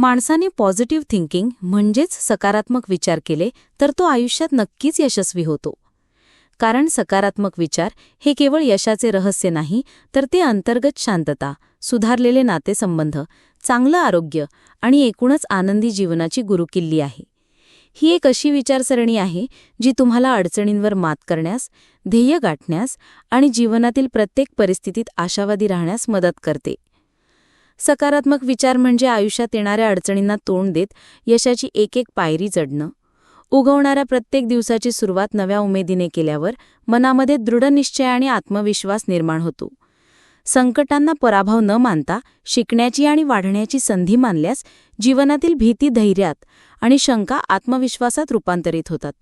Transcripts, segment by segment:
माणसाने positive thinking म्हणजेच सकारात्मक विचार केले तर तो आयुष्यात नक्कीच यशस्वी होतो. कारण सकारात्मक विचार हे केवळ यशाचे रहस्य नाही तर ते अंतर्गत शांतता सुधारलेले नातेसंबंध चांगलं आरोग्य आणि एकूणच आनंदी जीवनाची गुरुकिल्ली आहे. ही एक अशी विचारसरणी आहे जी तुम्हाला अडचणींवर मात करण्यास ध्येय गाठण्यास आणि जीवनातील प्रत्येक परिस्थितीत आशावादी राहण्यास मदत करते. सकारात्मक विचार म्हणजे आयुष्यात येणाऱ्या अडचणींना तोंड देत यशाची एक एक पायरी चढणं उगवणाऱ्या प्रत्येक दिवसाची सुरुवात नव्या उमेदीने केल्यावर मनामध्ये दृढनिश्चय आणि आत्मविश्वास निर्माण होतो. संकटांना पराभव न मानता शिकण्याची आणि वाढण्याची संधी मानल्यास जीवनातील भीती धैर्यात आणि शंका आत्मविश्वासात रूपांतरित होतात.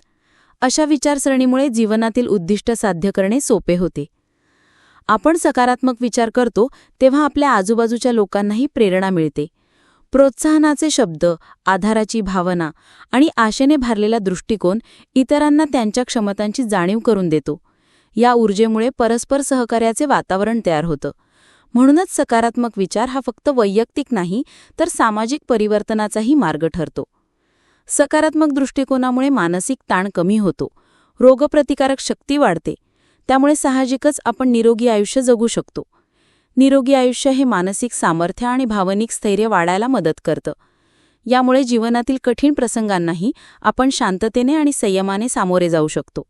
अशा विचारसरणीमुळे जीवनातील उद्दिष्ट साध्य करणे सोपे होते. आपण सकारात्मक विचार करतो तेव्हा आपल्या आजूबाजूच्या लोकांनाही प्रेरणा मिळते. प्रोत्साहनाचे शब्द आधाराची भावना आणि आशेने भरलेला दृष्टिकोन इतरांना त्यांच्या क्षमतांची जाणीव करून देतो. या ऊर्जेमुळे परस्पर सहकार्याचे वातावरण तयार होतं. म्हणूनच सकारात्मक विचार हा फक्त वैयक्तिक नाही तर सामाजिक परिवर्तनाचाही मार्ग ठरतो. सकारात्मक दृष्टिकोनामुळे मानसिक ताण कमी होतो. रोगप्रतिकारक शक्ती वाढते. त्यामुळे साहजिकच आपण निरोगी आयुष्य जगू शकतो. निरोगी आयुष्य हे मानसिक सामर्थ्य आणि भावनिक स्थैर्य वाढायला मदत करतं. यामुळे जीवनातील कठीण प्रसंगांनाही आपण शांततेने आणि संयमाने सामोरे जाऊ शकतो.